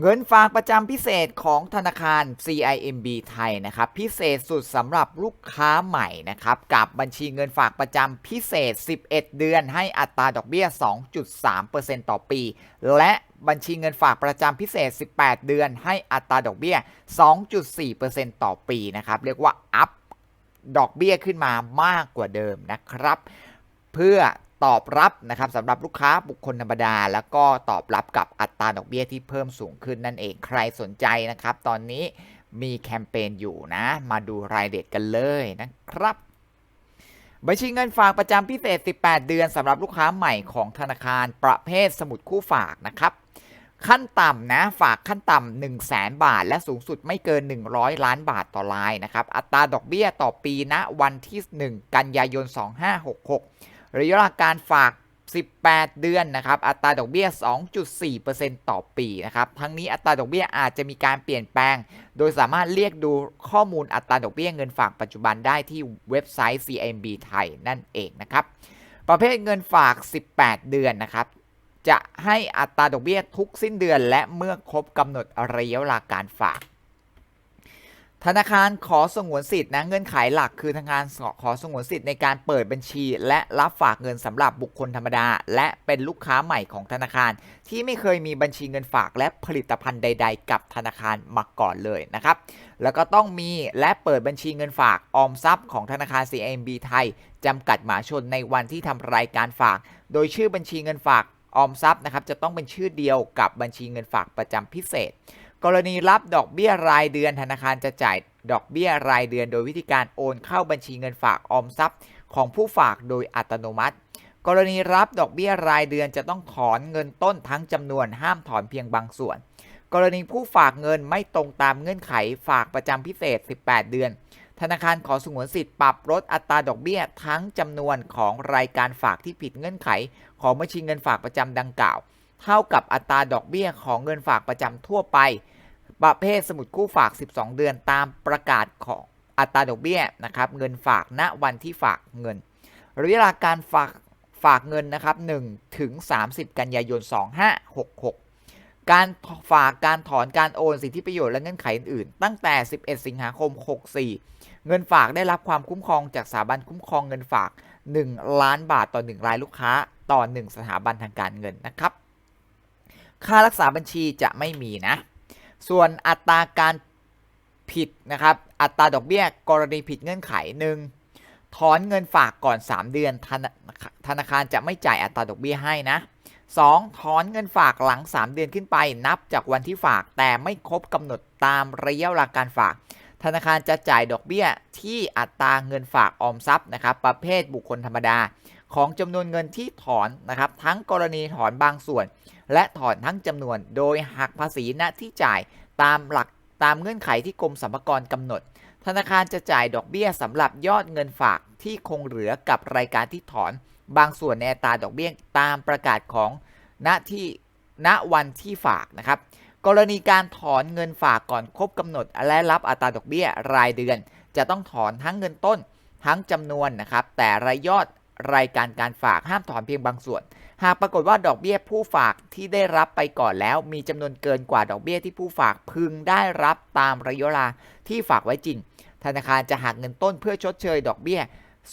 เงินฝากประจำพิเศษของธนาคาร CIMB ไทยนะครับ พิเศษสุดสำหรับลูกค้าใหม่นะครับ กับบัญชีเงินฝากประจำพิเศษ 11 เดือน ให้อัตราดอกเบี้ย 2.3%ต่อปี และบัญชีเงินฝากประจำพิเศษ 18 เดือน ให้อัตราดอกเบี้ย 2.4%ต่อปีนะครับ เรียกว่าอัพดอกเบี้ยขึ้นมามากกว่าเดิมนะครับ เพื่อ ตอบรับนะครับสำหรับลูกค้าบุคคลธรรมดา แล้วก็ตอบรับกับอัตราดอกเบี้ยที่เพิ่มสูงขึ้นนั่นเองใครสนใจนะครับ ตอนนี้มีแคมเปญอยู่นะ มาดูรายเอียดกันเลยนะครับบัญชีเงินฝากประจำพิเศษ 18 เดือนสำหรับลูกค้าใหม่ของธนาคารประเภทสมุดคู่ฝากนะครับ ขั้นต่ำนะฝากขั้นต่ำ1 0 0 0 0แบาท และสูงสุดไม่เกิน 100 ล้านบาทต่อรายนะครับ อัตราดอกเบี้ยต่อปีณวันที่ 1 กันยายน 2566 ระยะเวลาการฝาก 18 เดือนนะครับ อัตราดอกเบี้ย 2.4%ต่อปีนะครับ ทั้งนี้อัตราดอกเบี้ยอาจจะมีการเปลี่ยนแปลง โดยสามารถเรียกดูข้อมูลอัตราดอกเบี้ยเงินฝากปัจจุบันได้ที่เว็บไซต์ CMB ไทยนั่นเองนะครับ ประเภทเงินฝาก 18 เดือนนะครับจะให้อัตราดอกเบี้ยทุกสิ้นเดือนและเมื่อครบกำหนดระยะเวลาการฝาก ธนาคารขอสงวนสิทธิ์นะเงื่อนไขหลักคือธนาคารขอสงวนสิทธิ์ในการเปิดบัญชี และรับฝากเงินสำหรับบุคคลธรรมดา และเป็นลูกค้าใหม่ของธนาคาร ที่ไม่เคยมีบัญชีเงินฝากและผลิตภัณฑ์ใด ๆ กับธนาคารมาก่อนเลยนะครับแล้วก็ต้องมีและเปิดบัญชีเงินฝากออมทรัพย์ของธนาคาร CMB ไทยจำกัดหมาชนในวันที่ทำรายการฝาก โดยชื่อบัญชีเงินฝากออมทรัพย์นะครับจะต้องเป็นชื่อเดียวกับบัญชีเงินฝากประจำพิเศษ กรณีรับดอกเบี้ยรายเดือนธนาคารจะจ่ายดอกเบี้ยรายเดือนโดยวิธีการโอนเข้าบัญชีเงินฝากออมทรัพย์ ของผู้ฝากโดยอัตโนมัติ กรณีรับดอกเบี้ยรายเดือนจะต้องถอนเงินต้นทั้งจำนวนห้ามถอนเพียงบางส่วน กรณีผู้ฝากเงินไม่ตรงตามเงื่อนไขฝากประจำพิเศษ 18 เดือน ธนาคารขอสงวนสิทธิ์ปรับลดอัตราดอกเบี้ยทั้งจำนวนของรายการฝากที่ผิดเงื่อนไข ของบัญชีเงินฝากประจำดังกล่าว เท่ากับอัตราดอกเบี้ยของเงินฝากประจำทั่วไป ประเภทสมุดคู่ฝาก 12 เดือนตามประกาศของอัตราดอกเบี้ยนะครับเงินฝากณวันที่ฝากเงินระยะเวลาการฝากฝากเงินนะครับ1ถึง30 กันยายน 2566 การฝากการถอนการโอนสิทธิประโยชน์และเงื่อนไขอื่นๆ ตั้งแต่ 11 สิงหาคม 64 เงินฝากได้รับความคุ้มครองจากสถาบันคุ้มครองเงินฝาก 1 ล้านบาทต่อ 1 รายลูกค้าต่อ 1 สถาบันทางการเงินนะครับ ค่ารักษาบัญชีจะไม่มีนะ ส่วนอัตราการผิดนะครับ อัตราดอกเบี้ยกรณีผิดเงื่อนไขหนึ่งถอนเงินฝากก่อน 3 เดือนธนาธนาคารจะไม่จ่ายอัตราดอกเบี้ยให้นะ 2. ถอนเงินฝากหลัง 3 เดือนขึ้นไป นับจากวันที่ฝากแต่ไม่ครบกำหนดตามระยะเวลาการฝาก ธนาคารจะจ่ายดอกเบี้ยที่อัตราเงินฝากออมทรัพย์นะครับประเภทบุคคลธรรมดา ของจำนวนเงินที่ถอนนะครับทั้งกรณีถอนบางส่วน และถอนทั้งจำนวนโดยหักภาษีณที่จ่ายตามหลักตามเงื่อนไขที่กรมสรรพากรกำหนด ธนาคารจะจ่ายดอกเบี้ยสำหรับยอดเงินฝากที่คงเหลือกับรายการที่ถอน บางส่วนในอัตราดอกเบี้ยตามประกาศของณที่ณวันที่ฝากนะครับ กรณีการถอนเงินฝากก่อนครบกำหนด และรับอัตราดอกเบี้ยรายเดือน จะต้องถอนทั้งเงินต้น ทั้งจำนวนนะครับ แต่รายยอดรายการการฝากห้ามถอนเพียงบางส่วน หากปรากฏว่าดอกเบี้ยผู้ฝากที่ได้รับไปก่อนแล้ว มีจำนวนเกินกว่าดอกเบี้ยที่ผู้ฝากพึงได้รับตามระยะเวลาที่ฝากไว้จริง ธนาคารจะหักเงินต้นเพื่อชดเชยดอกเบี้ย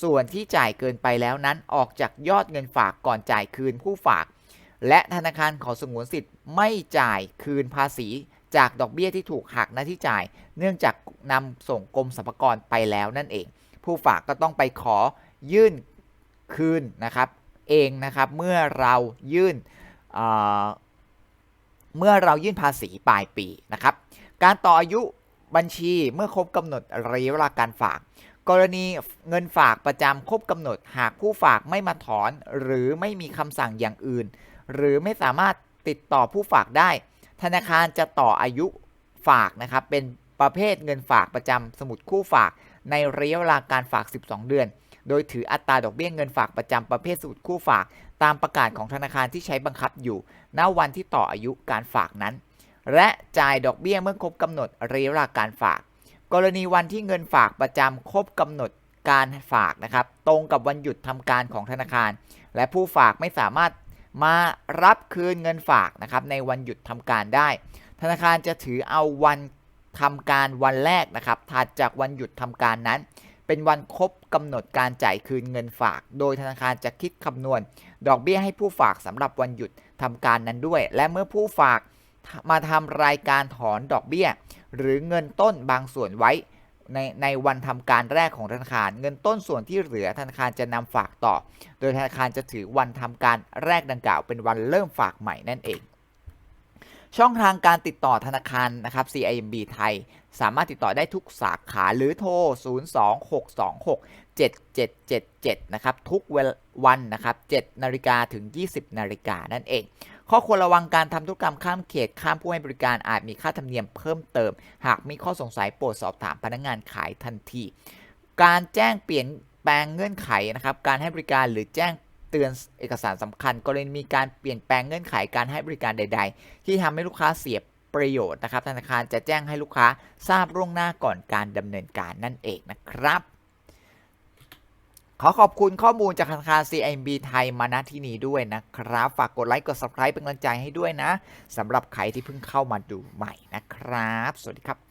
ส่วนที่จ่ายเกินไปแล้วนั้นออกจากยอดเงินฝากก่อนจ่ายคืนผู้ฝาก และธนาคารขอสงวนสิทธิ์ไม่จ่ายคืนภาษีจากดอกเบี้ยที่ถูกหักหน้าที่จ่าย เนื่องจากนำส่งกรมสรรพากรไปแล้วนั่นเอง ผู้ฝากก็ต้องไปขอยื่นคืนนะครับ เองนะครับเมื่อเรายื่นเเมื่อเรายื่นภาษีปลายปีนะครับ การต่ออายุบัญชีเมื่อครบกำหนดระยะเวลาการฝาก กรณีเงินฝากประจำครบกำหนดหากผู้ฝากไม่มาถอน หรือไม่มีคำสั่งอย่างอื่น หรือไม่สามารถติดต่อผู้ฝากได้ ธนาคารจะต่ออายุฝากนะครับเป็นประเภทเงินฝากประจำสมุดคู่ฝากในระยะเวลาการฝาก 12 เดือน โดยถืออัตราดอกเบี้ยเงินฝากประจำประเภทสมุดคู่ฝาก ตามประกาศของธนาคารที่ใช้บังคับอยู่ ณ วันที่ต่ออายุการฝากนั้น และจ่ายดอกเบี้ยเมื่อครบกำหนดระยะเวลาการฝาก กรณีวันที่เงินฝากประจำครบกำหนดการฝากนะครับ ตรงกับวันหยุดทำการของธนาคาร และผู้ฝากไม่สามารถมารับคืนเงินฝากนะครับในวันหยุดทำการได้ ธนาคารจะถือเอาวันทำการวันแรกนะครับถัดจากวันหยุดทำการนั้น เป็นวันครบกำหนดการจ่ายคืนเงินฝาก โดยธนาคารจะคิดคำนวณ ดอกเบี้ยให้ผู้ฝากสำหรับวันหยุดทำการนั้นด้วย และเมื่อผู้ฝากมาทำรายการถอนดอกเบี้ย หรือเงินต้นบางส่วนไว้ ในในวันทำการแรกของธนาคาร เงินต้นส่วนที่เหลือธนาคารจะนำฝากต่อ โดยธนาคารจะถือวันทำการแรกดังกล่าว เป็นวันเริ่มฝากใหม่นั่นเอง ช่องทางการติดต่อธนาคารนะครับ CIMB ไทย สามารถติดต่อได้ทุกสาขาหรือโทร 026267777 นะครับ ทุกวันนะครับ 7 นาฬิกาถึง 20 นาฬิกานั่นเอง ข้อควรระวังการทำธุรกรรมข้ามเขตข้ามผู้ให้บริการอาจมีค่าธรรมเนียมเพิ่มเติม หากมีข้อสงสัยโปรดสอบถามพนักงานขายทันที การแจ้งเปลี่ยนแปลงเงื่อนไขนะครับ การให้บริการหรือแจ้ง เตือนเอกสารสำคัญ กรณีมีการเปลี่ยนแปลงเงื่อนไขการให้บริการใด ๆ ที่ทำให้ลูกค้าเสียประโยชน์นะครับธนาคารจะแจ้งให้ลูกค้าทราบล่วงหน้าก่อนการดำเนินการนั่นเองนะครับ ขอขอบคุณข้อมูลจากธนาคาร CIMB ไทยมาณที่นี้ด้วยนะครับ ฝากกดไลค์กด subscribe เป็นกำลังใจให้ด้วยนะสำหรับใครที่เพิ่งเข้ามาดูใหม่นะครับ สวัสดีครับ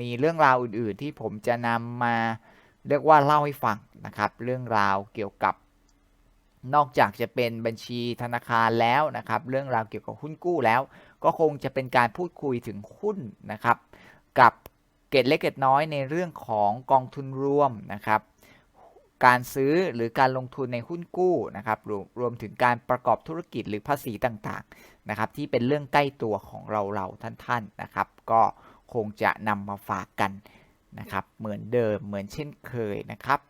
มีเรื่องราวอื่นๆ ที่ผมจะนำมาเรียกว่าเล่าให้ฟังนะครับ เรื่องราวเกี่ยวกับ นอกจากจะเป็นบัญชีธนาคารแล้วนะครับ เรื่องราวเกี่ยวกับหุ้นกู้แล้ว ก็คงจะเป็นการพูดคุยถึงหุ้นนะครับ กับเกตเล็กเกตน้อยในเรื่องของกองทุนรวมนะครับ การซื้อหรือการลงทุนในหุ้นกู้นะครับรวมรวมถึงการประกอบธุรกิจหรือภาษีต่างๆนะครับ ที่เป็นเรื่องใกล้ตัวของเราเราท่านๆนะครับ ก็ คงจะนำมาฝากกันนะครับ เหมือนเดิมเหมือนเช่นเคยนะครับ